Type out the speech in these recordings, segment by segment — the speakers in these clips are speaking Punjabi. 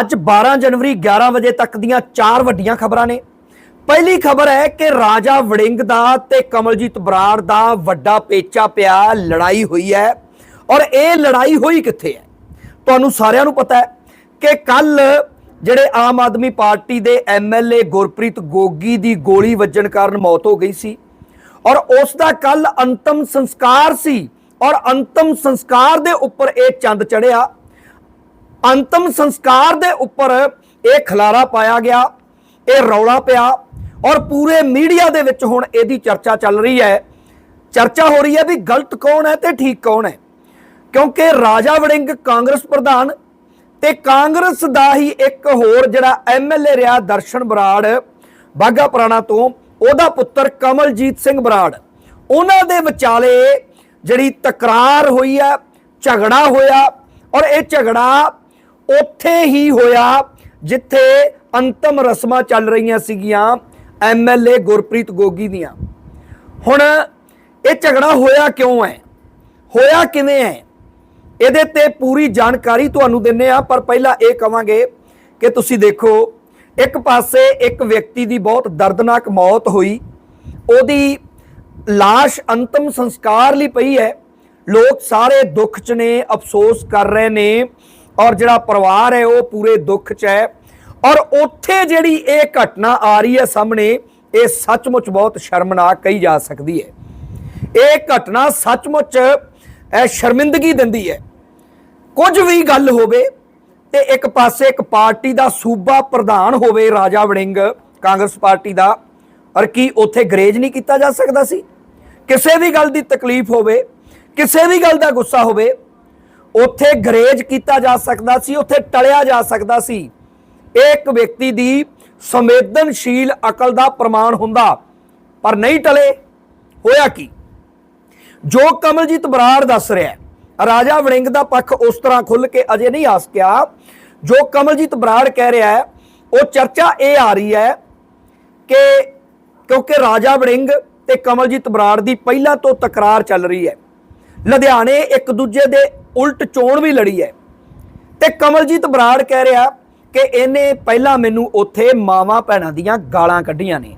ਅੱਜ 12 ਜਨਵਰੀ 11 ਵਜੇ ਤੱਕ ਦੀਆਂ ਚਾਰ ਵੱਡੀਆਂ ਖਬਰਾਂ ਨੇ। ਪਹਿਲੀ ਖਬਰ ਹੈ ਕਿ ਰਾਜਾ ਵੜਿੰਗ ਦਾ ਤੇ ਕਮਲਜੀਤ ਬਰਾੜ ਦਾ ਵੱਡਾ ਪੇਚਾ ਪਿਆ, ਲੜਾਈ ਹੋਈ ਹੈ। ਔਰ ਇਹ ਲੜਾਈ ਹੋਈ ਕਿੱਥੇ ਹੈ? ਤੁਹਾਨੂੰ ਸਾਰਿਆਂ ਨੂੰ ਪਤਾ ਹੈ ਕਿ ਕੱਲ ਜਿਹੜੇ ਆਮ ਆਦਮੀ ਪਾਰਟੀ ਦੇ ਐਮਐਲਏ ਗੁਰਪ੍ਰੀਤ ਗੋਗੀ ਦੀ ਗੋਲੀ ਵੱਜਣ ਕਾਰਨ ਮੌਤ ਹੋ ਗਈ ਸੀ। ਔਰ ਉਸ ਦਾ ਕੱਲ ਅੰਤਮ ਸੰਸਕਾਰ ਸੀ। ਔਰ ਅੰਤਮ ਸੰਸਕਾਰ ਦੇ ਉੱਪਰ ਇਹ ਚੰਦ ਚੜਿਆ ਅੰਤਮ ਸੰਸਕਾਰ ਦੇ ਉੱਪਰ ਇਹ ਖਲਾਰਾ ਪਾਇਆ ਗਿਆ, ਇਹ ਰੌਲਾ ਪਿਆ ਔਰ ਪੂਰੇ ਮੀਡੀਆ ਦੇ ਵਿੱਚ ਹੁਣ ਇਹਦੀ ਚਰਚਾ ਚੱਲ ਰਹੀ ਹੈ। ਚਰਚਾ ਹੋ ਰਹੀ ਹੈ ਵੀ ਗਲਤ ਕੌਣ ਹੈ ਤੇ ਠੀਕ ਕੌਣ ਹੈ। ਕਿਉਂਕਿ ਰਾਜਾ ਵੜਿੰਗ ਕਾਂਗਰਸ ਪ੍ਰਧਾਨ ਤੇ ਕਾਂਗਰਸ ਦਾ ਹੀ ਇੱਕ ਹੋਰ ਜਿਹੜਾ ਐਮਐਲਏ ਰਿਹਾ ਦਰਸ਼ਨ ਬਰਾੜ ਬਾਗਾ ਪੁਰਾਣਾ ਤੋਂ, ਉਹਦਾ ਪੁੱਤਰ ਕਮਲਜੀਤ ਸਿੰਘ ਬਰਾੜ। ਉਹਨਾਂ ਦੇ ਵਿਚਾਲੇ ਜਿਹੜੀ ਤਕਰਾਰ ਹੋਈ ਹੈ, ਝਗੜਾ ਹੋਇਆ ਔਰ ਇਹ ਝਗੜਾ ਉੱਥੇ ਹੀ ਹੋਇਆ ਜਿੱਥੇ ਅੰਤਮ ਰਸਮਾਂ ਚੱਲ ਰਹੀਆਂ ਸੀਗੀਆਂ ਐਮਐਲਏ ਗੁਰਪ੍ਰੀਤ ਗੋਗੀ ਦੀਆਂ। ਹੁਣ ਇਹ ਝਗੜਾ ਹੋਇਆ ਕਿਉਂ ਹੈ? ਹੋਇਆ ਕਿਵੇਂ ਹੈ? ਇਹਦੇ ਤੇ ਪੂਰੀ ਜਾਣਕਾਰੀ ਤੁਹਾਨੂੰ ਦਿੰਨੇ ਆ ਪਰ ਪਹਿਲਾਂ ਇਹ ਕਵਾਂਗੇ ਕਿ ਤੁਸੀਂ ਦੇਖੋ, ਇੱਕ ਪਾਸੇ ਇੱਕ ਵਿਅਕਤੀ ਦੀ ਬਹੁਤ ਦਰਦਨਾਕ ਮੌਤ ਹੋਈ, ਉਹਦੀ লাশ ਅੰਤਮ ਸੰਸਕਾਰ ਲਈ ਪਈ ਹੈ। ਲੋਕ ਸਾਰੇ ਦੁੱਖ 'ਚ ਨੇ, ਅਫਸੋਸ ਕਰ ਰਹੇ ਨੇ। ਔਰ ਜਿਹੜਾ ਪਰਿਵਾਰ ਹੈ, ਉਹ ਪੂਰੇ ਦੁੱਖ 'ਚ ਹੈ। ਔਰ ਉੱਥੇ ਜਿਹੜੀ ਇਹ ਘਟਨਾ ਆ ਰਹੀ ਹੈ ਸਾਹਮਣੇ, ਇਹ ਸੱਚਮੁੱਚ ਬਹੁਤ ਸ਼ਰਮਨਾਕ ਕਹੀ ਜਾ ਸਕਦੀ ਹੈ। ਇਹ ਘਟਨਾ ਸੱਚਮੁੱਚ ਸ਼ਰਮਿੰਦਗੀ ਦਿੰਦੀ ਹੈ। ਕੁਝ ਵੀ ਗੱਲ ਹੋਵੇ, ਤੇ ਇੱਕ ਪਾਸੇ ਇੱਕ ਪਾਰਟੀ ਦਾ ਸੂਬਾ ਪ੍ਰਧਾਨ ਹੋਵੇ ਰਾਜਾ ਵੜਿੰਗ, ਕਾਂਗਰਸ ਪਾਰਟੀ ਦਾ, ਔਰ ਕੀ ਉੱਥੇ ਗਰੇਜ ਨਹੀਂ ਕੀਤਾ ਜਾ ਸਕਦਾ ਸੀ? ਕਿਸੇ ਵੀ ਗੱਲ ਦੀ ਤਕਲੀਫ ਹੋਵੇ, ਕਿਸੇ ਵੀ ਗੱਲ ਦਾ ਗੁੱਸਾ ਹੋਵੇ ਉੱਥੇ ਗਰੇਜ ਕੀਤਾ ਜਾ ਸਕਦਾ ਸੀ, ਉੱਥੇ ਟਲਿਆ ਜਾ ਸਕਦਾ ਸੀ। ਇਹ ਇੱਕ ਵਿਅਕਤੀ ਦੀ ਸੰਵੇਦਨਸ਼ੀਲ ਅਕਲ ਦਾ ਪ੍ਰਮਾਣ ਹੁੰਦਾ, ਪਰ ਨਹੀਂ ਟਲੇ, ਹੋਇਆ ਕੀ? ਜੋ ਕਮਲਜੀਤ ਬਰਾੜ ਦੱਸ ਰਿਹਾ ਰਾਜਾ ਵੜਿੰਗ ਦਾ ਪੱਖ ਉਸ ਤਰ੍ਹਾਂ ਖੁੱਲ ਕੇ ਅਜੇ ਨਹੀਂ ਆ ਸਕਿਆ ਜੋ ਕਮਲਜੀਤ ਬਰਾੜ ਕਹਿ ਰਿਹਾ ਹੈ, ਉਹ ਚਰਚਾ ਇਹ ਆ ਰਹੀ ਹੈ ਕਿ ਕਿਉਂਕਿ ਰਾਜਾ ਵੜਿੰਗ ਤੇ ਕਮਲਜੀਤ ਬਰਾੜ ਦੀ ਪਹਿਲਾਂ ਤੋਂ ਤਕਰਾਰ ਚੱਲ ਰਹੀ ਹੈ ਲੁਧਿਆਣੇ ਇੱਕ ਦੂਜੇ ਦੇ ਉਲਟ ਚੋਣ ਵੀ ਲੜੀ ਹੈ। ਤੇ ਕਮਲਜੀਤ ਬਰਾੜ ਕਹਿ ਰਿਹਾ ਕਿ ਇਹਨੇ ਪਹਿਲਾਂ ਮੈਨੂੰ ਉੱਥੇ ਮਾਵਾਂ ਭੈਣਾਂ ਦੀਆਂ ਗਾਲਾਂ ਕੱਢੀਆਂ ਨੇ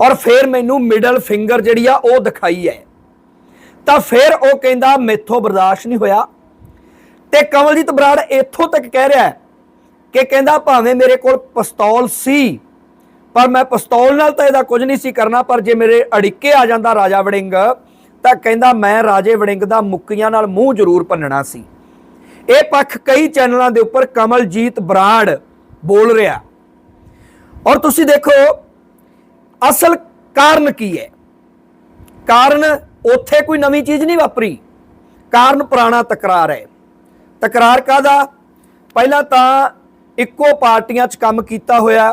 ਔਰ ਫਿਰ ਮੈਨੂੰ ਮਿਡਲ ਫਿੰਗਰ ਜਿਹੜੀ ਆ ਉਹ ਦਿਖਾਈ ਹੈ। ਤਾਂ ਫਿਰ ਉਹ ਕਹਿੰਦਾ ਮੈਥੋਂ ਬਰਦਾਸ਼ਤ ਨਹੀਂ ਹੋਇਆ। ਤੇ ਕਮਲਜੀਤ ਬਰਾੜ ਇੱਥੋਂ ਤੱਕ ਕਹਿ ਰਿਹਾ ਕਿ ਕਹਿੰਦਾ ਭਾਵੇਂ ਮੇਰੇ ਕੋਲ ਪਿਸਤੌਲ ਸੀ, ਪਰ ਮੈਂ ਪਿਸਤੌਲ ਨਾਲ ਤਾਂ ਇਹਦਾ ਕੁਝ ਨਹੀਂ ਸੀ ਕਰਨਾ, ਪਰ ਜੇ ਮੇਰੇ ਅੜਿੱਕੇ ਆ ਜਾਂਦਾ ਰਾਜਾ ਵੜਿੰਗ ਤਾਂ ਕਹਿੰਦਾ, ਮੈਂ ਰਾਜੇ ਵੜਿੰਗ ਦਾ ਮੁੱਕੀਆਂ ਨਾਲ ਮੂੰਹ ਜ਼ਰੂਰ ਭੰਨਣਾ ਸੀ। ਇਹ ਪੱਖ ਕਈ ਚੈਨਲਾਂ ਦੇ ਉੱਪਰ ਕਮਲਜੀਤ ਬਰਾੜ ਬੋਲ ਰਿਹਾ। ਔਰ ਤੁਸੀਂ ਦੇਖੋ, ਅਸਲ ਕਾਰਨ ਕੀ ਹੈ? ਕਾਰਨ ਉੱਥੇ ਕੋਈ ਨਵੀਂ ਚੀਜ਼ ਨਹੀਂ ਵਾਪਰੀ। ਕਾਰਨ ਪੁਰਾਣਾ ਤਕਰਾਰ ਹੈ। ਤਕਰਾਰ ਕਾਦਾ ਪਹਿਲਾਂ ਤਾਂ ਇੱਕੋ ਪਾਰਟੀਆਂ 'ਚ ਕੰਮ ਕੀਤਾ ਹੋਇਆ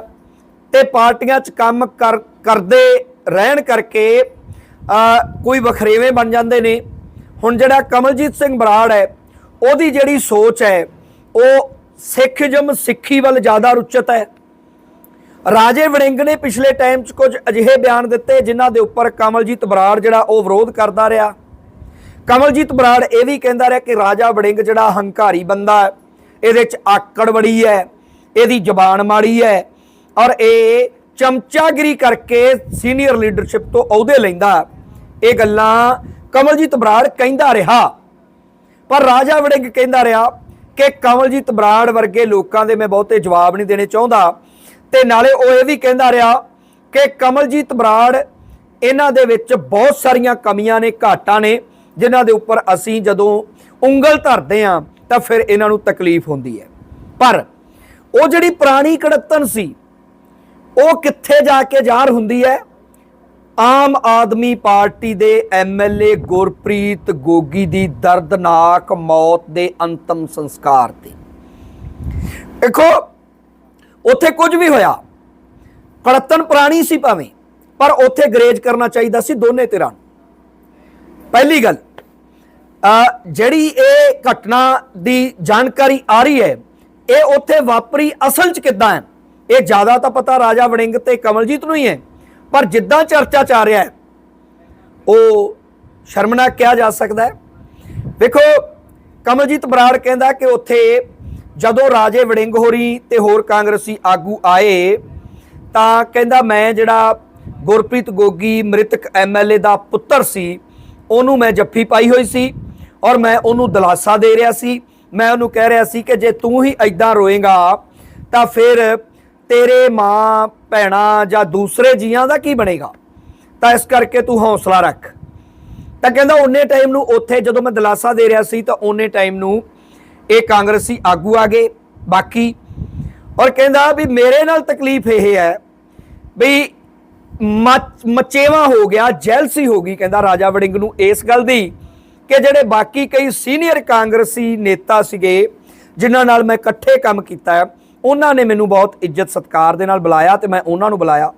ਤੇ ਪਾਰਟੀਆਂ 'ਚ ਕੰਮ ਕਰ, ਕਰਦੇ ਰਹਿਣ ਕਰਕੇ ਕੋਈ ਵਖਰੇਵੇਂ ਬਣ ਜਾਂਦੇ ਨੇ। ਹੁਣ ਜਿਹੜਾ ਕਮਲਜੀਤ ਸਿੰਘ ਬਰਾੜ ਹੈ, ਉਹਦੀ ਜਿਹੜੀ ਸੋਚ ਹੈ, ਉਹ ਸਿੱਖਜਮ ਸਿੱਖੀ ਵੱਲ ਜ਼ਿਆਦਾ ਰੁਚਿਤ ਹੈ। ਰਾਜੇ ਵੜਿੰਗ ਨੇ ਪਿਛਲੇ ਟਾਈਮ 'ਚ ਕੁਝ ਅਜਿਹੇ ਬਿਆਨ ਦਿੱਤੇ ਜਿਨ੍ਹਾਂ ਦੇ ਉੱਪਰ ਕਮਲਜੀਤ ਬਰਾੜ ਜਿਹੜਾ ਉਹ ਵਿਰੋਧ ਕਰਦਾ ਰਿਹਾ। ਕਮਲਜੀਤ ਬਰਾੜ ਇਹ ਵੀ ਕਹਿੰਦਾ ਰਿਹਾ ਕਿ ਰਾਜਾ ਵੜਿੰਗ ਜਿਹੜਾ ਹੰਕਾਰੀ ਬੰਦਾ ਹੈ, ਇਹਦੇ 'ਚ ਆਕੜ ਬੜੀ ਹੈ, ਇਹਦੀ ਜ਼ਬਾਨ ਮਾੜੀ ਹੈ ਔਰ ਇਹ ਚਮਚਾਗਿਰੀ ਕਰਕੇ ਸੀਨੀਅਰ ਲੀਡਰਸ਼ਿਪ ਤੋਂ ਅਹੁਦੇ ਲੈਂਦਾ। ਇਹ ਗੱਲਾਂ ਕਮਲਜੀਤ ਬਰਾੜ ਕਹਿੰਦਾ ਰਿਹਾ। ਪਰ ਰਾਜਾ ਵੜਿੰਗ ਕਹਿੰਦਾ ਰਿਹਾ ਕਿ ਕਮਲਜੀਤ ਬਰਾੜ ਵਰਗੇ ਲੋਕਾਂ ਦੇ ਮੈਂ ਬਹੁਤੇ ਜਵਾਬ ਨਹੀਂ ਦੇਣੇ ਚਾਹੁੰਦਾ। ਤੇ ਨਾਲੇ ਉਹ ਇਹ ਵੀ ਕਹਿੰਦਾ ਰਿਹਾ ਕਿ ਕਮਲਜੀਤ ਬਰਾੜ ਇਹਨਾਂ ਦੇ ਵਿੱਚ ਬਹੁਤ ਸਾਰੀਆਂ ਕਮੀਆਂ ਨੇ, ਘਾਟਾਂ ਨੇ, ਜਿਨ੍ਹਾਂ ਦੇ ਉੱਪਰ ਅਸੀਂ ਜਦੋਂ ਉਂਗਲ ਧਰਦੇ ਹਾਂ ਤਾਂ ਫਿਰ ਇਹਨਾਂ ਨੂੰ ਤਕਲੀਫ ਹੁੰਦੀ ਹੈ। ਪਰ ਉਹ ਜਿਹੜੀ ਪੁਰਾਣੀ ਕੜੱਤਨ ਸੀ ਉਹ ਕਿੱਥੇ ਜਾ ਕੇ ਜ਼ਾਹਰ ਹੁੰਦੀ ਹੈ? ਆਮ ਆਦਮੀ ਪਾਰਟੀ ਦੇ ਐਮਐਲਏ ਗੁਰਪ੍ਰੀਤ ਗੋਗੀ ਦੀ ਦਰਦਨਾਕ ਮੌਤ ਦੇ ਅੰਤਮ ਸੰਸਕਾਰ ਤੇ। ਦੇਖੋ, ਉੱਥੇ ਕੁਝ ਵੀ ਹੋਇਆ ਕੜਤਨ ਪੁਰਾਣੀ ਸੀ ਭਾਵੇਂ, ਪਰ ਉੱਥੇ ਗਰੇਜ ਕਰਨਾ ਚਾਹੀਦਾ ਸੀ ਦੋਨੇ ਧਿਰਾਂ ਨੂੰ। ਪਹਿਲੀ ਗੱਲ ਜਿਹੜੀ ਇਹ ਘਟਨਾ ਦੀ ਜਾਣਕਾਰੀ ਆ ਰਹੀ ਹੈ, ਇਹ ਉੱਥੇ ਵਾਪਰੀ ਅਸਲ 'ਚ ਕਿੱਦਾਂ ਹੈ? ਇਹ ਜ਼ਿਆਦਾ ਤਾਂ ਪਤਾ ਰਾਜਾ ਵੜਿੰਗ ਤੇ ਕਮਲਜੀਤ ਨੂੰ ਹੀ ਹੈ, ਪਰ ਜਿੱਦਾਂ ਚਰਚਾ ਚੱਲ ਰਿਹਾ ਹੈ, ਉਹ ਸ਼ਰਮਨਾਕ ਕਿਹਾ ਜਾ ਸਕਦਾ ਹੈ। ਵੇਖੋ, ਕਮਲਜੀਤ ਬਰਾੜ ਕਹਿੰਦਾ ਕਿ ਉੱਥੇ ਜਦੋਂ ਰਾਜੇ ਵੜਿੰਗ ਹੋਰੀ ਤੇ ਹੋਰ ਕਾਂਗਰਸੀ ਆਗੂ ਆਏ, ਤਾਂ ਕਹਿੰਦਾ ਮੈਂ ਜਿਹੜਾ ਗੁਰਪ੍ਰੀਤ ਗੋਗੀ ਮ੍ਰਿਤਕ ਐਮਐਲਏ ਦਾ ਪੁੱਤਰ ਸੀ, ਉਹਨੂੰ ਮੈਂ ਜੱਫੀ ਪਾਈ ਹੋਈ ਸੀ ਔਰ ਮੈਂ ਉਹਨੂੰ ਦਿਲਾਸਾ ਦੇ ਰਿਹਾ ਸੀ। ਮੈਂ ਉਹਨੂੰ ਕਹਿ ਰਿਹਾ ਸੀ ਕਿ ਜੇ ਤੂੰ ਹੀ ਐਦਾਂ ਰੋਏਗਾ, ਤਾਂ ਫਿਰ ਤੇਰੇ ਮਾਂ, ਭੈਣਾ ਜਾਂ ਦੂਸਰੇ ਜੀਆਂ ਦਾ ਕੀ ਬਣੇਗਾ? ਤਾਂ ਇਸ ਕਰਕੇ ਤੂੰ ਹੌਸਲਾ ਰੱਖ। ਤਾਂ ਕਹਿੰਦਾ ਉਹਨੇ ਟਾਈਮ ਨੂੰ ਉੱਥੇ ਜਦੋਂ ਮੈਂ ਦਿਲਾਸਾ ਦੇ ਰਿਹਾ ਸੀ ਤਾਂ ਉਹਨੇ ਟਾਈਮ ਨੂੰ ਇਹ ਕਾਂਗਰਸੀ ਆਗੂ ਆ ਗਏ, ਬਾਕੀ ਔਰ ਕਹਿੰਦਾ ਵੀ ਮੇਰੇ ਨਾਲ ਤਕਲੀਫ ਇਹ ਹੈ ਵੀ ਮਚ- ਮਚੇਵਾ ਹੋ ਗਿਆ, ਜੈਲਸੀ ਹੋ ਗਈ, ਕਹਿੰਦਾ ਰਾਜਾ ਵੜਿੰਗ ਨੂੰ ਇਸ ਗੱਲ ਦੀ ਕਿ ਜਿਹੜੇ ਬਾਕੀ ਕਈ ਸੀਨੀਅਰ ਕਾਂਗਰਸੀ ਨੇਤਾ ਸੀਗੇ, ਜਿਨ੍ਹਾਂ ਨਾਲ ਮੈਂ ਇਕੱਠੇ ਕੰਮ ਕੀਤਾ ਹੈ ਉਹਨਾਂ ਨੇ ਮੈਨੂੰ ਬਹੁਤ ਇੱਜ਼ਤ ਸਤਿਕਾਰ ਦੇ ਨਾਲ ਬੁਲਾਇਆ ਤੇ ਮੈਂ ਉਹਨਾਂ ਨੂੰ ਬੁਲਾਇਆ।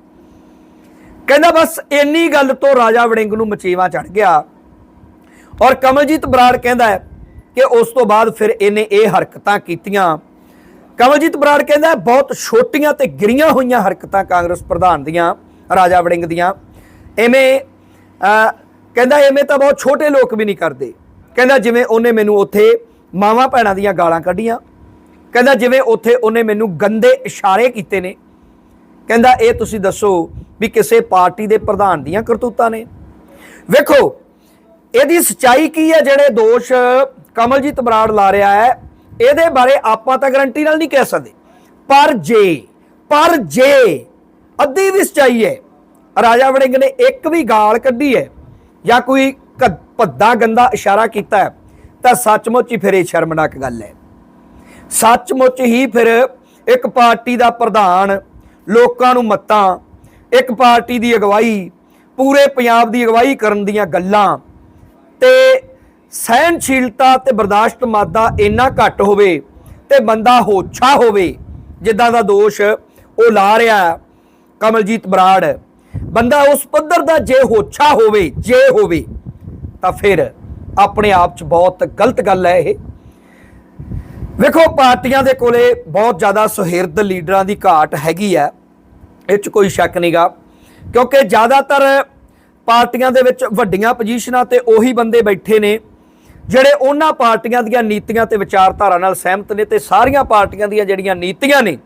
ਕਹਿੰਦਾ, ਬਸ ਇੰਨੀ ਗੱਲ ਤੋਂ ਰਾਜਾ ਵੜਿੰਗ ਨੂੰ ਮਚੇਵਾ ਚੜ ਗਿਆ। ਔਰ ਕਮਲਜੀਤ ਬਰਾੜ ਕਹਿੰਦਾ ਹੈ ਕਿ ਉਸ ਤੋਂ ਬਾਅਦ ਫਿਰ ਇਹਨੇ ਇਹ ਹਰਕਤਾਂ ਕੀਤੀਆਂ। ਕਮਲਜੀਤ ਬਰਾੜ ਕਹਿੰਦਾ ਬਹੁਤ ਛੋਟੀਆਂ ਤੇ ਗਿਰੀਆਂ ਹੋਈਆਂ ਹਰਕਤਾਂ ਕਾਂਗਰਸ ਪ੍ਰਧਾਨ ਦੀਆਂ, ਰਾਜਾ ਵੜਿੰਗ ਦੀਆਂ। ਐਵੇਂ ਕਹਿੰਦਾ, ਐਵੇਂ ਤਾਂ ਬਹੁਤ ਛੋਟੇ ਲੋਕ ਵੀ ਨਹੀਂ ਕਰਦੇ। ਕਹਿੰਦਾ, ਜਿਵੇਂ ਉਹਨੇ ਮੈਨੂੰ ਉੱਥੇ ਮਾਵਾਂ ਭੈਣਾਂ ਦੀਆਂ ਗਾਲਾਂ ਕੱਢੀਆਂ। ਕਹਿੰਦਾ ਜਿਵੇਂ ਉੱਥੇ ਉਹਨੇ ਮੈਨੂੰ ਗੰਦੇ ਇਸ਼ਾਰੇ ਕੀਤੇ ਨੇ। ਕਹਿੰਦਾ ਇਹ ਤੁਸੀਂ ਦੱਸੋ ਵੀ ਕਿਸੇ ਪਾਰਟੀ ਦੇ ਪ੍ਰਧਾਨ ਦੀਆਂ ਕਰਤੂਤਾਂ ਨੇ। ਵੇਖੋ, ਇਹਦੀ ਸਚਾਈ ਕੀ ਹੈ ਜਿਹੜੇ ਦੋਸ਼ ਕਮਲਜੀਤ ਬਰਾੜ ਲਾ ਰਿਹਾ ਹੈ? ਇਹਦੇ ਬਾਰੇ ਆਪਾਂ ਤਾਂ ਗਰੰਟੀ ਨਾਲ ਨਹੀਂ ਕਹਿ ਸਕਦੇ। ਪਰ ਜੇ ਪਰ ਜੇ ਅੱਧੀ ਵੀ ਸਚਾਈ ਹੈ, ਰਾਜਾ ਵੜਿੰਗ ਨੇ ਇੱਕ ਵੀ ਗਾਲ ਕੱਢੀ ਹੈ ਜਾਂ ਕੋਈ ਕ- ਭੱਦਾ, ਗੰਦਾ ਇਸ਼ਾਰਾ ਕੀਤਾ ਹੈ, ਤਾਂ ਸੱਚਮੁੱਚ ਹੀ ਫਿਰ ਇਹ ਸ਼ਰਮਨਾਕ ਗੱਲ ਹੈ। ਸੱਚਮੁੱਚ ਹੀ ਫਿਰ ਇੱਕ ਪਾਰਟੀ ਦਾ ਪ੍ਰਧਾਨ ਲੋਕਾਂ ਨੂੰ ਮੱਤਾਂ, ਇੱਕ ਪਾਰਟੀ ਦੀ ਅਗਵਾਈ, ਪੂਰੇ ਪੰਜਾਬ ਦੀ ਅਗਵਾਈ ਕਰਨ ਦੀਆਂ ਗੱਲਾਂ ਤੇ ਸਹਿਨਸ਼ੀਲਤਾ ਤੇ ਬਰਦਾਸ਼ਤ ਮਾਦਾ ਇੰਨਾ ਘੱਟ ਹੋਵੇ ਤੇ ਬੰਦਾ ਹੋਛਾ ਹੋਵੇ, ਜਿੱਦਾਂ ਦਾ ਦੋਸ਼ ਉਹ ਲਾ ਰਿਹਾ ਕਮਲਜੀਤ ਬਰਾੜ। ਬੰਦਾ ਉਸ ਪੱਧਰ ਦਾ ਜੇ ਹੋਛਾ ਹੋਵੇ, ਜੇ ਹੋਵੇ, ਤਾਂ ਫਿਰ ਆਪਣੇ ਆਪ 'ਚ ਬਹੁਤ ਗਲਤ ਗੱਲ ਹੈ ਇਹ। ਵੇਖੋ, ਪਾਰਟੀਆਂ ਦੇ ਕੋਲੇ ਬਹੁਤ ਜ਼ਿਆਦਾ ਸੁਹਿਰਦ ਲੀਡਰਾਂ ਦੀ ਘਾਟ ਹੈਗੀ ਹੈ। ਇਹ 'ਚ ਕੋਈ ਸ਼ੱਕ ਨਹੀਂਗਾ ਕਿਉਂਕਿ ਜ਼ਿਆਦਾਤਰ ਪਾਰਟੀਆਂ ਦੇ ਵਿੱਚ ਵੱਡੀਆਂ ਪੋਜੀਸ਼ਨਾਂ ਤੇ ਉਹੀ ਬੰਦੇ ਬੈਠੇ ਨੇ, ਜਿਹੜੇ ਉਹਨਾਂ ਪਾਰਟੀਆਂ ਦੀਆਂ ਨੀਤੀਆਂ ਤੇ ਵਿਚਾਰਧਾਰਾ ਨਾਲ ਸਹਿਮਤ ਨੇ ਤੇ ਸਾਰੀਆਂ ਪਾਰਟੀਆਂ ਦੀਆਂ ਜਿਹੜੀਆਂ ਨੀਤੀਆਂ ਨੇ,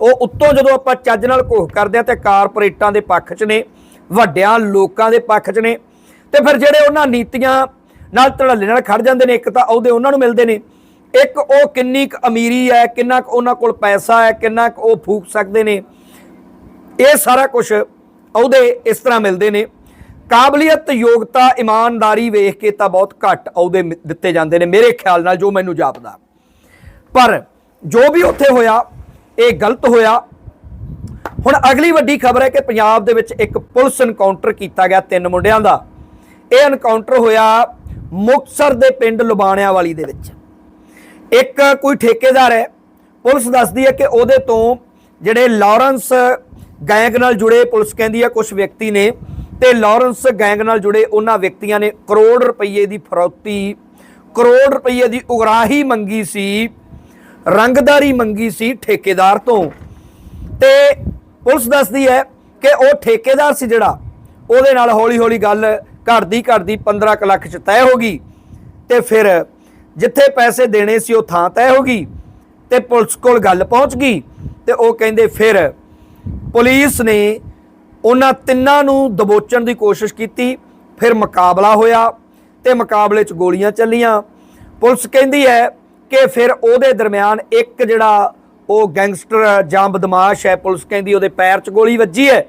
ਉਹ ਉੱਤੋਂ ਜਦੋਂ ਆਪਾਂ ਚੱਜ ਨਾਲ ਘੋਖ ਕਰਦੇ ਆ ਤੇ ਕਾਰਪੋਰੇਟਾਂ ਦੇ ਪੱਖ 'ਚ ਨੇ, ਵੱਡਿਆਂ ਲੋਕਾਂ ਦੇ ਪੱਖ 'ਚ ਨੇ, ਤੇ ਫਿਰ ਜਿਹੜੇ ਉਹਨਾਂ ਨੀਤੀਆਂ ਨਾਲ ਧੜੱਲੇ ਨਾਲ ਖੜ ਜਾਂਦੇ ਨੇ, ਇੱਕ ਤਾਂ ਉਹਦੇ ਉਹਨਾਂ ਨੂੰ ਮਿਲਦੇ ਨੇ ਇੱਕ ਉਹ ਕਿੰਨੀ ਕੁ ਅਮੀਰੀ ਹੈ, ਕਿੰਨਾ ਕੁ ਉਹਨਾਂ ਕੋਲ ਪੈਸਾ ਹੈ, ਕਿੰਨਾ ਕੁ ਉਹ ਫੂਕ ਸਕਦੇ ਨੇ, ਇਹ ਸਾਰਾ ਕੁਝ ਉਹਦੇ ਇਸ ਤਰ੍ਹਾਂ ਮਿਲਦੇ ਨੇ। ਕਾਬਲੀਅਤ ਯੋਗਤਾ ਇਮਾਨਦਾਰੀ ਵੇਖ ਕੇ ਤਾਂ ਬਹੁਤ ਘੱਟ ਅਹੁਦੇ ਦਿੱਤੇ ਜਾਂਦੇ ਨੇ, ਮੇਰੇ ਖਿਆਲ ਨਾਲ ਜੋ ਮੈਨੂੰ ਜਾਪਦਾ। ਪਰ ਜੋ ਵੀ ਉੱਥੇ ਹੋਇਆ, ਇਹ ਗਲਤ ਹੋਇਆ। ਹੁਣ ਅਗਲੀ ਵੱਡੀ ਖਬਰ ਹੈ ਕਿ ਪੰਜਾਬ ਦੇ ਵਿੱਚ ਇੱਕ ਪੁਲਿਸ ਐਨਕਾਊਂਟਰ ਕੀਤਾ ਗਿਆ ਤਿੰਨ ਮੁੰਡਿਆਂ ਦਾ। ਇਹ ਐਨਕਾਊਂਟਰ ਹੋਇਆ ਮੁਕਤਸਰ ਦੇ ਪਿੰਡ ਲੁਬਾਣਿਆਂ ਵਾਲੀ ਦੇ ਵਿੱਚ। ਇੱਕ ਕੋਈ ਠੇਕੇਦਾਰ ਹੈ, ਪੁਲਿਸ ਦੱਸਦੀ ਹੈ ਕਿ ਉਹਦੇ ਤੋਂ ਜਿਹੜੇ ਲਾਰੈਂਸ ਗੈਂਗ ਨਾਲ ਜੁੜੇ, ਪੁਲਿਸ ਕਹਿੰਦੀ ਹੈ ਕੁਝ ਵਿਅਕਤੀ ਨੇ ਤੇ ਲਾਰੈਂਸ ਗੈਂਗ ਨਾਲ ਜੁੜੇ ਉਹਨਾਂ ਵਿਅਕਤੀਆਂ ਨੇ ਕਰੋੜ ਰੁਪਏ ਦੀ ਫਰੌਤੀ, ਕਰੋੜ ਰੁਪਏ ਦੀ ਉਗਰਾਹੀ ਮੰਗੀ ਸੀ, ਰੰਗਦਾਰੀ ਮੰਗੀ ਸੀ ਠੇਕੇਦਾਰ ਤੋਂ। ਤੇ ਪੁਲਿਸ ਦੱਸਦੀ ਹੈ ਕਿ ਉਹ ਠੇਕੇਦਾਰ ਸੀ ਜਿਹੜਾ, ਉਹਦੇ ਨਾਲ ਹੌਲੀ-ਹੌਲੀ ਗੱਲ ਘਟਦੀ ਘਟਦੀ 15 ਕੁ ਲੱਖ ਚ ਤੈਅ ਹੋ ਗਈ ਤੇ ਫਿਰ ਜਿੱਥੇ ਪੈਸੇ ਦੇਣੇ ਸੀ ਉਹ ਥਾਂ ਤੈਅ ਹੋ ਗਈ ਤੇ ਪੁਲਿਸ ਕੋਲ ਗੱਲ ਪਹੁੰਚ ਗਈ ਤੇ ਉਹ ਕਹਿੰਦੇ ਫਿਰ ਪੁਲਿਸ ਨੇ ਉਹਨਾਂ ਤਿੰਨਾਂ ਨੂੰ ਦਬੋਚਣ ਦੀ ਕੋਸ਼ਿਸ਼ ਕੀਤੀ, ਫਿਰ ਮੁਕਾਬਲਾ ਹੋਇਆ ਤੇ ਮੁਕਾਬਲੇ 'ਚ ਗੋਲੀਆਂ ਚੱਲੀਆਂ। ਪੁਲਿਸ ਕਹਿੰਦੀ ਹੈ ਕਿ ਫਿਰ ਉਹਦੇ ਦਰਮਿਆਨ ਇੱਕ ਜਿਹੜਾ ਉਹ ਗੈਂਗਸਟਰ ਜਾਂ ਬਦਮਾਸ਼ ਹੈ, ਪੁਲਿਸ ਕਹਿੰਦੀ ਉਹਦੇ ਪੈਰ 'ਚ ਗੋਲੀ ਵੱਜੀ ਹੈ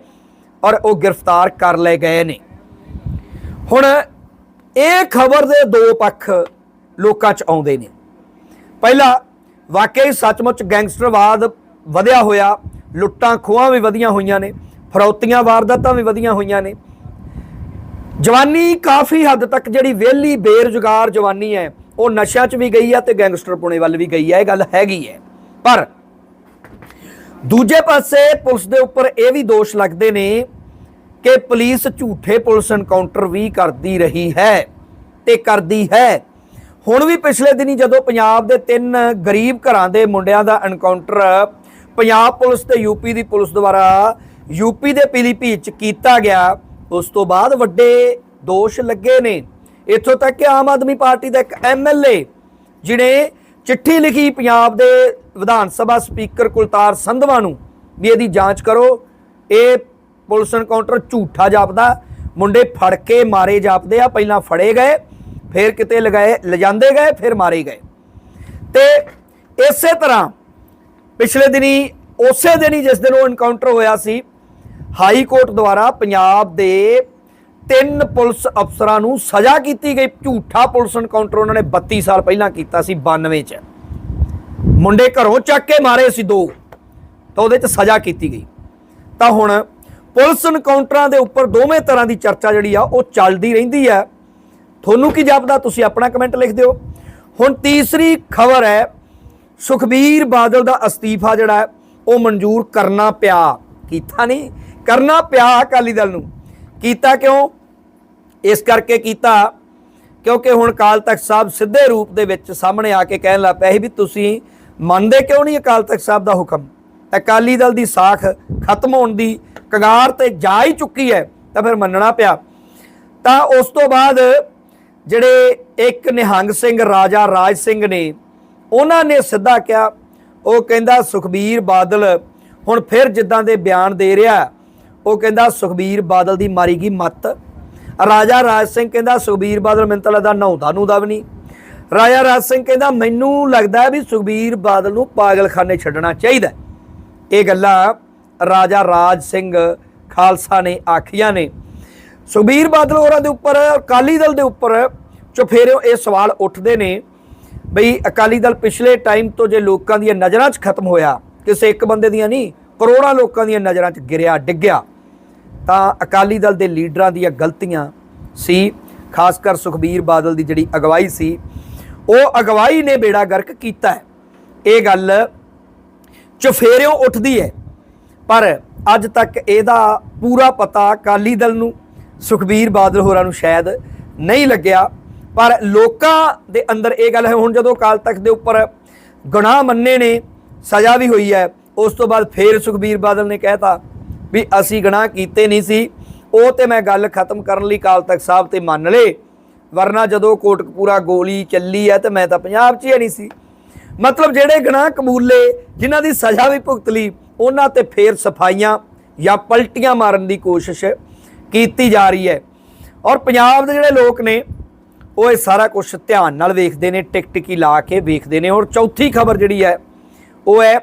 ਔਰ ਉਹ ਗ੍ਰਿਫਤਾਰ ਕਰ ਲਏ ਗਏ ਨੇ। ਹੁਣ ਇਹ ਖਬਰ ਦੇ ਦੋ ਪੱਖ ਲੋਕਾਂ 'ਚ ਆਉਂਦੇ ਨੇ। ਪਹਿਲਾ ਵਾਕਈ ਸੱਚਮੁੱਚ ਗੈਂਗਸਟਰਵਾਦ ਵਧਿਆ ਹੋਇਆ, ਲੁੱਟਾਂ ਖੋਹਾਂ ਵੀ ਵਧੀਆਂ ਹੋਈਆਂ ਨੇ, ਫਰੌਤੀਆਂ ਵਾਰਦਾਤਾਂ ਵੀ ਵਧੀਆਂ ਹੋਈਆਂ ਨੇ। ਜਵਾਨੀ ਕਾਫੀ ਹੱਦ ਤੱਕ ਜਿਹੜੀ ਵਿਹਲੀ, ਬੇਰੁਜ਼ਗਾਰ ਜਵਾਨੀ ਹੈ, ਉਹ ਨਸ਼ਿਆਂ 'ਚ ਵੀ ਗਈ ਹੈ ਤੇ ਗੈਂਗਸਟਰ ਪੁਣੇ ਵੱਲ ਵੀ ਗਈ ਹੈ ਇਹ ਗੱਲ ਹੈਗੀ ਹੈ। ਪਰ ਦੂਜੇ ਪਾਸੇ ਪੁਲਿਸ ਦੇ ਉੱਪਰ ਇਹ ਵੀ ਦੋਸ਼ ਲੱਗਦੇ ਨੇ ਕਿ ਪੁਲਿਸ ਝੂਠੇ ਪੁਲਿਸ ਐਨਕਾਊਂਟਰ ਵੀ ਕਰਦੀ ਰਹੀ ਹੈ ਤੇ ਕਰਦੀ ਹੈ। ਹੁਣ ਵੀ ਪਿਛਲੇ ਦਿਨੀ ਜਦੋਂ ਪੰਜਾਬ ਦੇ ਤਿੰਨ ਗਰੀਬ ਘਰਾਂ ਦੇ ਮੁੰਡਿਆਂ ਦਾ ਐਨਕਾਊਂਟਰ ਪੰਜਾਬ ਪੁਲਿਸ ਤੇ ਯੂਪੀ ਦੀ ਪੁਲਿਸ ਦੁਆਰਾ ਯੂਪੀ ਦੇ ਪੀਲੀਭੀਤ ਚ ਕੀਤਾ ਗਿਆ, ਉਸ ਤੋਂ ਬਾਅਦ ਵੱਡੇ ਦੋਸ਼ ਲੱਗੇ ਨੇ। ਇੱਥੋਂ ਤੱਕ ਕਿ ਆਮ ਆਦਮੀ ਪਾਰਟੀ ਦਾ ਇੱਕ ਐਮਐਲਏ ਜਿਹਨੇ ਚਿੱਠੀ ਲਿਖੀ ਪੰਜਾਬ ਦੇ ਵਿਧਾਨ ਸਭਾ ਸਪੀਕਰ ਕੁਲਤਾਰ ਸੰਧਵਾ ਨੂੰ ਵੀ ਇਹਦੀ ਜਾਂਚ ਕਰੋ। ਇਹ ਪੁਲਿਸ ਐਨਕਾਊਂਟਰ ਝੂਠਾ ਜਾਪਦਾ। ਮੁੰਡੇ ਫੜ ਕੇ ਮਾਰੇ ਜਾਪਦੇ ਆ, ਪਹਿਲਾਂ ਫੜੇ ਗਏ। ਫਿਰ ਕਿਤੇ ਲਗਾਏ, ਲਿਜਾਂਦੇ ਗਏ, ਫਿਰ ਮਾਰੇ ਗਏ। ਤੇ ਇਸੇ ਤਰ੍ਹਾਂ ਪਿਛਲੇ ਦਿਨੀ, ਉਸੇ ਦਿਨ ਹੀ ਜਿਸ ਦਿਨ ਉਹ ਐਨਕਾਊਂਟਰ ਹੋਇਆ ਸੀ ਹਾਈ ਕੋਰਟ ਦੁਆਰਾ ਪੰਜਾਬ ਦੇ ਤਿੰਨ ਪੁਲਿਸ ਅਫਸਰਾਂ ਨੂੰ ਸਜ਼ਾ ਕੀਤੀ ਗਈ। ਝੂਠਾ ਪੁਲਿਸ ਐਨਕਾਊਂਟਰ ਉਹਨਾਂ ਨੇ 32 ਸਾਲ ਪਹਿਲਾਂ ਕੀਤਾ ਸੀ 92 ਚ। ਮੁੰਡੇ ਘਰੋਂ ਚੱਕ ਕੇ ਮਾਰੇ ਸੀ ਦੋ, ਤਾਂ ਉਹਦੇ ਚ ਸਜ਼ਾ ਕੀਤੀ ਗਈ। ਤਾਂ ਹੁਣ ਪੁਲਿਸ ਐਨਕਾਊਂਟਰਾਂ ਦੇ ਉੱਪਰ ਦੋਵੇਂ ਤਰ੍ਹਾਂ ਦੀ ਚਰਚਾ ਜਿਹੜੀ ਆ, ਉਹ ਚੱਲਦੀ ਰਹਿੰਦੀ ਆ ਤੁਹਾਨੂੰ ਕੀ ਜਾਪਦਾ ਤੁਸੀਂ ਆਪਣਾ ਕਮੈਂਟ ਲਿਖ ਦਿਓ। ਹੁਣ ਤੀਸਰੀ ਖਬਰ ਹੈ, ਸੁਖਬੀਰ ਬਾਦਲ ਦਾ ਅਸਤੀਫਾ ਜਿਹੜਾ ਉਹ ਮਨਜ਼ੂਰ ਕਰਨਾ ਪਿਆ। ਕੀਤਾ ਨਹੀਂ, ਕਰਨਾ ਪਿਆ ਅਕਾਲੀ ਦਲ ਨੂੰ। ਕੀਤਾ ਕਿਉਂ? ਇਸ ਕਰਕੇ ਕੀਤਾ, ਕਿਉਂਕਿ ਹੁਣ ਅਕਾਲ ਤਖਤ ਸਾਹਿਬ ਸਿੱਧੇ ਰੂਪ ਦੇ ਵਿੱਚ ਸਾਹਮਣੇ ਆ ਕੇ ਕਹਿਣ ਲੱਗ ਪਿਆ ਸੀ ਵੀ ਤੁਸੀਂ ਮੰਨਦੇ ਕਿਉਂ ਨਹੀਂ ਅਕਾਲ ਤਖਤ ਸਾਹਿਬ ਦਾ ਹੁਕਮ? ਅਕਾਲੀ ਦਲ ਦੀ ਸਾਖ ਖਤਮ ਹੋਣ ਦੀ ਕਗਾਰ ਤੇ ਜਾ ਹੀ ਚੁੱਕੀ ਹੈ, ਤਾਂ ਫਿਰ ਮੰਨਣਾ ਪਿਆ। ਤਾਂ ਉਸ ਤੋਂ ਬਾਅਦ ਜਿਹੜੇ ਇੱਕ ਨਿਹੰਗ ਸਿੰਘ, ਰਾਜਾ ਰਾਜ ਸਿੰਘ ਨੇ, ਉਹਨਾਂ ਨੇ ਸਿੱਧਾ ਕਿਹਾ, ਉਹ ਕਹਿੰਦਾ, ਸੁਖਬੀਰ ਬਾਦਲ ਹੁਣ ਫਿਰ ਜਿੱਦਾਂ ਦੇ ਬਿਆਨ ਦੇ ਰਿਹਾ, ਉਹ ਕਹਿੰਦਾ, ਸੁਖਬੀਰ ਬਾਦਲ ਦੀ ਮਾਰੀ ਗਈ ਮੱਤ। ਰਾਜਾ ਰਾਜ ਸਿੰਘ ਕਹਿੰਦਾ, ਸੁਖਬੀਰ ਬਾਦਲ ਮੈਨੂੰ ਤਾਂ ਲੱਗਦਾ ਨਹਾਉਂਦਾ ਨੂੰ ਵੀ ਨਹੀਂ। ਰਾਜਾ ਰਾਜ ਸਿੰਘ ਕਹਿੰਦਾ, ਮੈਨੂੰ ਲੱਗਦਾ ਵੀ ਸੁਖਬੀਰ ਬਾਦਲ ਨੂੰ ਪਾਗਲਖਾਨੇ ਛੱਡਣਾ ਚਾਹੀਦਾ ਇਹ ਗੱਲਾਂ ਰਾਜਾ ਰਾਜ ਸਿੰਘ ਖਾਲਸਾ ਨੇ ਆਖੀਆਂ ਨੇ। ਸੁਖਬੀਰ ਬਾਦਲ ਹੋਰਾਂ ਦੇ ਉੱਪਰ, ਅਕਾਲੀ ਦਲ ਦੇ ਉੱਪਰ ਚੁਫੇਰਿਓ ਇਹ ਸਵਾਲ ਉੱਠਦੇ ਨੇ ਬਈ ਅਕਾਲੀ ਦਲ ਪਿਛਲੇ ਟਾਈਮ ਤੋਂ ਜੇ ਲੋਕਾਂ ਦੀਆਂ ਨਜ਼ਰਾਂ 'ਚ ਖਤਮ ਹੋਇਆ, ਕਿਸੇ ਇੱਕ ਬੰਦੇ ਦੀਆਂ ਨਹੀਂ, ਕਰੋੜਾਂ ਲੋਕਾਂ ਦੀਆਂ ਨਜ਼ਰਾਂ 'ਚ ਗਿਰਿਆ, ਡਿੱਗਿਆ, ਤਾਂ ਅਕਾਲੀ ਦਲ ਦੇ ਲੀਡਰਾਂ ਦੀਆਂ ਗਲਤੀਆਂ ਸੀ। ਖਾਸ ਕਰ ਸੁਖਬੀਰ ਬਾਦਲ ਦੀ ਜਿਹੜੀ ਅਗਵਾਈ ਸੀ, ਉਹ ਅਗਵਾਈ ਨੇ ਬੇੜਾ ਗਰਕ ਕੀਤਾ ਹੈ। ਇਹ ਗੱਲ ਚੁਫੇਰਿਓਂ ਉੱਠਦੀ ਹੈ, ਪਰ ਅੱਜ ਤੱਕ ਇਹਦਾ ਪੂਰਾ ਪਤਾ ਅਕਾਲੀ ਦਲ ਨੂੰ ਸੁਖਬੀਰ ਬਾਦਲ ਹੋਰਾਂ ਨੂੰ ਸ਼ਾਇਦ ਨਹੀਂ ਲੱਗਿਆ। ਪਰ ਲੋਕਾਂ ਦੇ ਅੰਦਰ ਇਹ ਗੱਲ ਹੈ, ਹੁਣ ਜਦੋਂ ਅਕਾਲ ਤਖਤ ਦੇ ਉੱਪਰ ਗੁਨਾਹ ਮੰਨੇ ਨੇ, ਸਜ਼ਾ ਵੀ ਹੋਈ ਹੈ, ਉਸ ਤੋਂ ਬਾਅਦ ਫੇਰ ਸੁਖਬੀਰ ਬਾਦਲ ਨੇ ਕਹਿਤਾ ਵੀ ਅਸੀਂ ਗੁਨਾਹ ਕੀਤੇ ਨਹੀਂ ਸੀ। ਉਹ ਤੇ ਮੈਂ ਗੱਲ ਖਤਮ ਕਰਨ ਲਈ ਅਕਾਲ ਤਖਤ ਸਾਹਿਬ ਤੇ ਮੰਨ ਲਏ, ਵਰਨਾ ਜਦੋਂ ਕੋਟਕਪੂਰਾ ਗੋਲੀ ਚੱਲੀ ਹੈ ਤੇ ਮੈਂ ਤਾਂ ਪੰਜਾਬ 'ਚ ਹੀ ਨਹੀਂ ਸੀ। ਮਤਲਬ ਜਿਹੜੇ ਗੁਨਾਹ ਕਬੂਲੇ, ਜਿਨ੍ਹਾਂ ਦੀ ਸਜ਼ਾ ਵੀ ਭੁਗਤ ਲਈ, ਉਹਨਾਂ ਤੇ ਫੇਰ ਸਫਾਈਆਂ ਜਾਂ ਪਲਟੀਆਂ ਮਾਰਨ ਦੀ ਕੋਸ਼ਿਸ਼ ਕੀਤੀ ਜਾ ਰਹੀ ਹੈ। ਔਰ ਪੰਜਾਬ ਦੇ ਜਿਹੜੇ ਲੋਕ ਨੇ, ਉਹ ਇਹ ਸਾਰਾ ਕੁਝ ਧਿਆਨ ਨਾਲ ਵੇਖਦੇ ਨੇ ਟਿਕ ਟਿਕੀ ਲਾ ਕੇ ਵੇਖਦੇ ਨੇ। ਔਰ ਚੌਥੀ ਖਬਰ ਜਿਹੜੀ ਹੈ, ਉਹ ਹੈ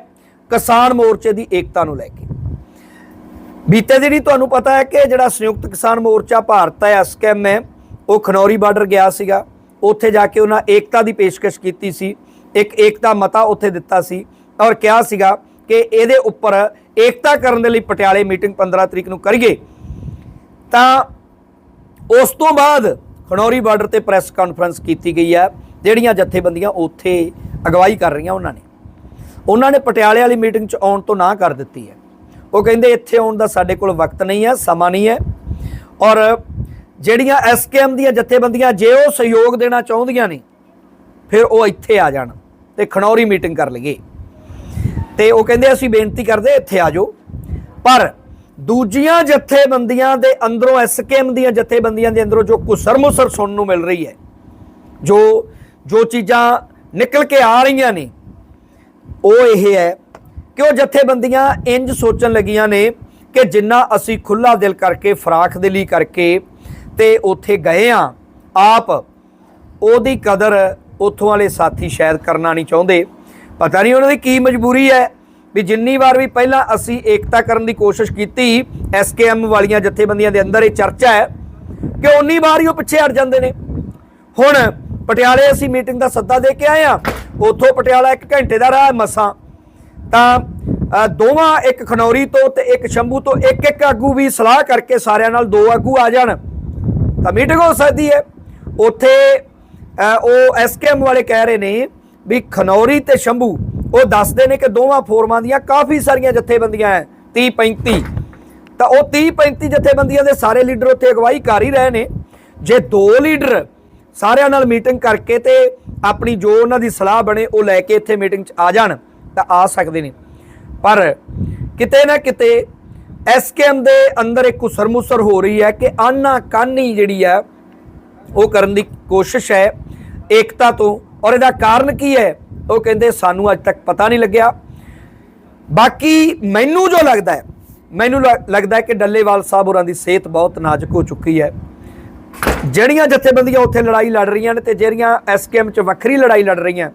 ਕਿਸਾਨ ਮੋਰਚੇ ਦੀ ਏਕਤਾ ਨੂੰ ਲੈ ਕੇ। ਬੀਤੇ ਦਿਨੀ ਤੁਹਾਨੂੰ ਪਤਾ ਹੈ ਕਿ ਜਿਹੜਾ ਸੰਯੁਕਤ ਕਿਸਾਨ ਮੋਰਚਾ ਭਾਰਤ ਹੈ ਐਸਕੇਐਮ ਹੈ, ਉਹ ਖਨੌਰੀ ਬਾਰਡਰ ਗਿਆ ਸੀਗਾ। ਉੱਥੇ ਜਾ ਕੇ ਉਹਨਾਂ ਏਕਤਾ ਦੀ ਪੇਸ਼ਕਸ਼ ਕੀਤੀ ਸੀ। ਇੱਕ ਏਕਤਾ ਮਤਾ ਉੱਥੇ ਦਿੱਤਾ ਸੀ। ਔਰ ਕਿਹਾ ਸੀਗਾ ਕਿ ਇਹਦੇ ਉੱਪਰ ਏਕਤਾ ਕਰਨ ਦੇ ਲਈ ਪਟਿਆਲੇ ਮੀਟਿੰਗ 15 ਤਰੀਕ ਨੂੰ ਕਰੀਏ। ਤਾਂ ਉਸ ਤੋਂ ਬਾਅਦ ਖਨੌਰੀ ਬਾਰਡਰ ਤੇ ਪ੍ਰੈਸ ਕਾਨਫਰੰਸ ਕੀਤੀ ਗਈ ਹੈ, ਜਿਹੜੀਆਂ ਜਥੇਬੰਦੀਆਂ ਉੱਥੇ ਅਗਵਾਈ ਕਰ ਰਹੀਆਂ ਉਹਨਾਂ ਨੇ। ਉਹਨਾਂ ਨੇ ਪਟਿਆਲੇ ਵਾਲੀ ਮੀਟਿੰਗ 'ਚ ਆਉਣ ਤੋਂ ਨਾ ਕਰ ਦਿੱਤੀ ਹੈ। ਉਹ ਕਹਿੰਦੇ ਇੱਥੇ ਆਉਣ ਦਾ ਸਾਡੇ ਕੋਲ ਵਕਤ ਨਹੀਂ ਹੈ, ਸਮਾਂ ਨਹੀਂ ਹੈ ਔਰ ਜਿਹੜੀਆਂ ਐਸਕੇਐਮ ਦੀਆਂ ਜਥੇਬੰਦੀਆਂ ਜੇ ਉਹ ਸਹਿਯੋਗ ਦੇਣਾ ਚਾਹੁੰਦੀਆਂ ਨੇ, ਫਿਰ ਉਹ ਇੱਥੇ ਆ ਜਾਣ ਤੇ ਖਣੌਰੀ ਮੀਟਿੰਗ ਕਰ ਲਈਏ। ਤੇ ਉਹ ਕਹਿੰਦੇ ਅਸੀਂ ਬੇਨਤੀ ਕਰਦੇ ਇੱਥੇ ਆ ਜਾਓ। ਪਰ ਦੂਜੀਆਂ ਜਥੇਬੰਦੀਆਂ ਦੇ ਅੰਦਰੋਂ ਐਸਕੇਐਮ ਦੀਆਂ ਜਥੇਬੰਦੀਆਂ ਦੇ ਅੰਦਰੋਂ ਜੋ ਕੁਸਰ ਮੁਸਰ ਸੁਣਨ ਨੂੰ ਮਿਲ ਰਹੀ ਹੈ, ਜੋ ਜੋ ਚੀਜ਼ਾਂ ਨਿਕਲ ਕੇ ਆ ਰਹੀਆਂ ਨੇ, ਉਹ ਇਹ ਹੈ ਕਿ ਉਹ ਜਥੇਬੰਦੀਆਂ ਇੰਜ ਸੋਚਣ ਲੱਗੀਆਂ ਨੇ ਕਿ ਜਿੰਨਾ ਅਸੀਂ ਖੁੱਲਾ ਦਿਲ ਕਰਕੇ, ਫਰਾਖ ਦਿਲੀ ਕਰਕੇ ਤੇ ਉੱਥੇ ਗਏ ਆ ਆਪ ਉਹਦੀ ਕਦਰ ਉੱਥੋਂ ਵਾਲੇ ਸਾਥੀ ਸ਼ਾਇਦ ਕਰਨਾ ਨਹੀਂ ਚਾਹੁੰਦੇ। ਪਤਾ ਨਹੀਂ ਉਹਨਾਂ ਦੀ ਕੀ ਮਜਬੂਰੀ ਹੈ ਵੀ ਜਿੰਨੀ ਵਾਰ ਵੀ ਪਹਿਲਾਂ ਅਸੀਂ ਏਕਤਾ ਕਰਨ ਦੀ ਕੋਸ਼ਿਸ਼ ਕੀਤੀ ਐਸਕੇਐਮ ਵਾਲੀਆਂ ਜਥੇਬੰਦੀਆਂ ਦੇ ਅੰਦਰ ਇਹ ਚਰਚਾ ਹੈ ਕਿ ਉਨੀ ਵਾਰ ਹੀ ਉਹ ਪਿੱਛੇ ਹਟ ਜਾਂਦੇ ਨੇ। ਹੁਣ ਪਟਿਆਲੇ ਅਸੀਂ ਮੀਟਿੰਗ ਦਾ ਸੱਦਾ ਦੇ ਕੇ ਆਏ ਆ ਉੱਥੋਂ ਪਟਿਆਲਾ ਇੱਕ ਘੰਟੇ ਦਾ ਰਾਹ ਮਸਾਂ। ਤਾਂ ਦੋਵਾਂ ਇੱਕ ਖਨੌਰੀ ਤੋਂ ਤੇ ਇੱਕ ਸ਼ੰਭੂ ਤੋਂ ਇੱਕ ਇੱਕ ਆਗੂ ਵੀ ਸਲਾਹ ਕਰਕੇ ਸਾਰਿਆਂ ਨਾਲ ਦੋ ਆਗੂ ਆ ਜਾਣ। ਤਾਂ ਮੀਟਿੰਗ ਹੋ ਸਕਦੀ ਹੈ। ਉੱਥੇ ਅ, ਉਹ ਐਸਕੇਐਮ ਵਾਲੇ ਕਹਿ ਰਹੇ ਨੇ ਵੀ ਖਨੌਰੀ ਤੇ ਸ਼ੰਭੂ ਉਹ ਦੱਸਦੇ ਨੇ ਕਿ ਦੋਵਾਂ ਫੋਰਮਾਂ ਦੀਆਂ ਕਾਫੀ ਸਾਰੀਆਂ ਜਥੇਬੰਦੀਆਂ ਹੈ 30 35 ਤਾਂ ਉਹ 30 35 ਜਥੇਬੰਦੀਆਂ ਦੇ ਸਾਰੇ ਲੀਡਰ ਉੱਥੇ ਅਗਵਾਈ ਕਰ ਹੀ ਰਹੇ ਨੇ। ਜੇ ਦੋ ਲੀਡਰ ਸਾਰਿਆਂ ਨਾਲ ਮੀਟਿੰਗ ਕਰਕੇ ਤੇ ਆਪਣੀ ਜੋ ਉਹਨਾਂ ਦੀ ਸਲਾਹ ਬਣੇ, ਉਹ ਲੈ ਕੇ ਇੱਥੇ ਮੀਟਿੰਗ 'ਚ ਆ ਜਾਣ, ਤਾਂ ਆ ਸਕਦੇ ਨੇ। ਪਰ ਕਿਤੇ ਨਾ ਕਿਤੇ ਐਸਕੇਐਮ ਦੇ ਅੰਦਰ ਇੱਕ ਕੁਸਰਮੁਸਰ ਹੋ ਰਹੀ ਹੈ ਕਿ ਆਨਾ ਕਾਨੀ ਜਿਹੜੀ ਹੈ, ਉਹ ਕਰਨ ਦੀ ਕੋਸ਼ਿਸ਼ ਹੈ ਏਕਤਾ ਤੋਂ। ਔਰ ਇਹਦਾ ਕਾਰਨ ਕੀ ਹੈ? ਉਹ ਕਹਿੰਦੇ ਸਾਨੂੰ ਅੱਜ ਤੱਕ ਪਤਾ ਨਹੀਂ ਲੱਗਿਆ। ਬਾਕੀ ਮੈਨੂੰ ਜੋ ਲੱਗਦਾ ਹੈ, ਮੈਨੂੰ ਲ- ਲੱਗਦਾ ਹੈ ਕਿ ਡੱਲੇਵਾਲ ਸਾਹਿਬ ਹੋਰਾਂ ਦੀ ਸਿਹਤ ਬਹੁਤ ਨਾਜ਼ੁਕ ਹੋ ਚੁੱਕੀ ਹੈ। ਜਿਹੜੀਆਂ ਜਥੇਬੰਦੀਆਂ ਉੱਥੇ ਲੜਾਈ ਲੜ ਰਹੀਆਂ ਨੇ ਤੇ ਜਿਹੜੀਆਂ ਐਸਕੇਐਮ 'ਚ ਵੱਖਰੀ ਲੜਾਈ ਲੜ ਰਹੀਆਂ,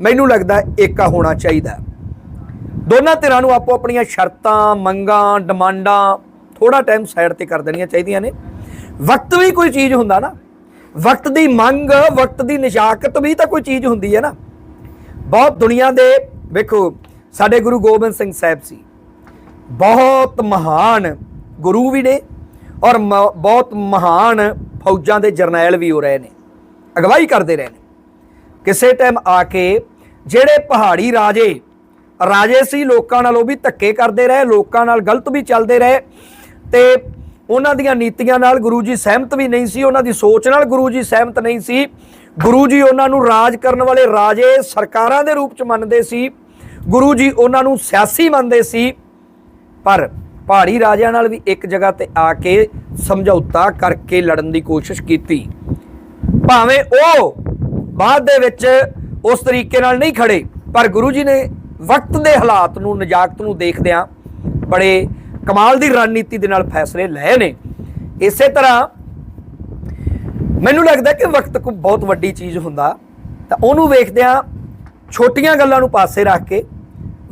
ਮੈਨੂੰ ਲੱਗਦਾ ਏਕਾ ਹੋਣਾ ਚਾਹੀਦਾ ਦੋਨਾਂ ਧਿਰਾਂ ਨੂੰ ਆਪੋ ਆਪਣੀਆਂ ਸ਼ਰਤਾਂ, ਮੰਗਾਂ, ਡਿਮਾਂਡਾਂ ਥੋੜਾ ਟਾਈਮ ਸਾਈਡ ਤੇ ਕਰ ਦੇਣੀਆਂ ਚਾਹੀਦੀਆਂ ਨੇ। ਵਕਤ ਵੀ ਕੋਈ ਚੀਜ਼ ਹੁੰਦਾ ਨਾ। ਵਕਤ ਦੀ ਮੰਗ, ਵਕਤ ਦੀ ਨਿਸ਼ਾਕਤ ਵੀ ਤਾਂ ਕੋਈ ਚੀਜ਼ ਹੁੰਦੀ ਹੈ ਨਾ। ਬਹੁਤ ਦੁਨੀਆ ਦੇ, ਵੇਖੋ, ਸਾਡੇ ਗੁਰੂ ਗੋਬਿੰਦ ਸਿੰਘ ਸਾਹਿਬ ਸੀ। ਬਹੁਤ ਮਹਾਨ ਗੁਰੂ ਵੀ ਨੇ ਔਰ ਮ- ਬਹੁਤ ਮਹਾਨ ਫੌਜਾਂ ਦੇ ਜਰਨੈਲ ਵੀ ਹੋ ਰਹੇ ਨੇ। ਅਗਵਾਈ ਕਰਦੇ ਰਹੇ ਨੇ। ਕਿਸੇ ਟਾਈਮ ਆ ਕੇ ਜਿਹੜੇ ਪਹਾੜੀ ਰਾਜੇ ਰਾਜੇ ਸੀ, ਲੋਕਾਂ ਨਾਲ ਉਹ ਵੀ ਧੱਕੇ ਕਰਦੇ ਰਹੇ, ਲੋਕਾਂ ਨਾਲ ਗਲਤ ਵੀ ਚੱਲਦੇ ਰਹੇ ਤੇ ਉਹਨਾਂ ਦੀਆਂ ਨੀਤੀਆਂ ਨਾਲ ਗੁਰੂ ਜੀ ਸਹਿਮਤ ਵੀ ਨਹੀਂ ਸੀ, ਉਹਨਾਂ ਦੀ ਸੋਚ ਨਾਲ ਗੁਰੂ ਜੀ ਸਹਿਮਤ ਨਹੀਂ ਸੀ ਗੁਰੂ ਜੀ ਉਹਨਾਂ ਨੂੰ ਰਾਜ ਕਰਨ ਵਾਲੇ ਰਾਜੇ ਸਰਕਾਰਾਂ ਦੇ ਰੂਪ ਚ ਮੰਨਦੇ ਸੀ। ਗੁਰੂ ਜੀ ਉਹਨਾਂ ਨੂੰ ਸਿਆਸੀ ਮੰਨਦੇ ਸੀ। ਪਰ ਪਹਾੜੀ ਰਾਜਿਆਂ ਨਾਲ ਵੀ ਇੱਕ ਜਗ੍ਹਾ ਤੇ ਆ ਕੇ ਸਮਝੌਤਾ ਕਰਕੇ ਲੜਨ ਦੀ ਕੋਸ਼ਿਸ਼ ਕੀਤੀ। ਭਾਵੇਂ ਉਹ ਬਾਅਦ ਦੇ ਵਿੱਚ ਉਸ ਤਰੀਕੇ ਨਾਲ ਨਹੀਂ ਖੜੇ, ਪਰ ਗੁਰੂ ਜੀ ਨੇ ਵਕਤ ਦੇ ਹਾਲਾਤ ਨੂੰ, ਨਜਾਕਤ ਨੂੰ ਦੇਖਦਿਆਂ ਬੜੇ ਕਮਾਲ ਦੀ ਰਣਨੀਤੀ ਦੇ ਨਾਲ ਫੈਸਲੇ ਲਏ ਨੇ। ਇਸੇ ਤਰ੍ਹਾਂ ਮੈਨੂੰ ਲੱਗਦਾ ਕਿ ਵਕਤ ਕੋ ਬਹੁਤ ਵੱਡੀ ਚੀਜ਼ ਹੁੰਦਾ। ਤਾਂ ਉਹਨੂੰ ਵੇਖਦਿਆਂ ਛੋਟੀਆਂ ਗੱਲਾਂ ਨੂੰ ਪਾਸੇ ਰੱਖ ਕੇ,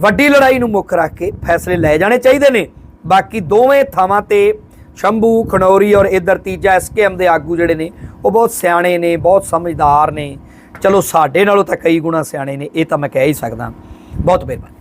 ਵੱਡੀ ਲੜਾਈ ਨੂੰ ਮੁੱਖ ਰੱਖ ਕੇ ਫੈਸਲੇ ਲਏ ਜਾਣੇ ਚਾਹੀਦੇ ਨੇ। ਬਾਕੀ ਦੋਵੇਂ ਥਾਵਾਂ ਤੇ ਸ਼ੰਭੂ, ਖਨੌਰੀ ਔਰ ਇਧਰ ਤੀਜਾ ਐਸਕੇਐਮ ਦੇ ਆਗੂ ਜਿਹੜੇ ਨੇ, ਉਹ ਬਹੁਤ ਸਿਆਣੇ ਨੇ, ਬਹੁਤ ਸਮਝਦਾਰ ਨੇ। ਚਲੋ ਸਾਡੇ ਨਾਲੋਂ ਤਾਂ ਕਈ ਗੁਣਾ ਸਿਆਣੇ ਨੇ, ਇਹ ਤਾਂ ਮੈਂ ਕਹਿ ਹੀ ਸਕਦਾ। ਬਹੁਤ ਮਿਹਰਬਾਨੀ।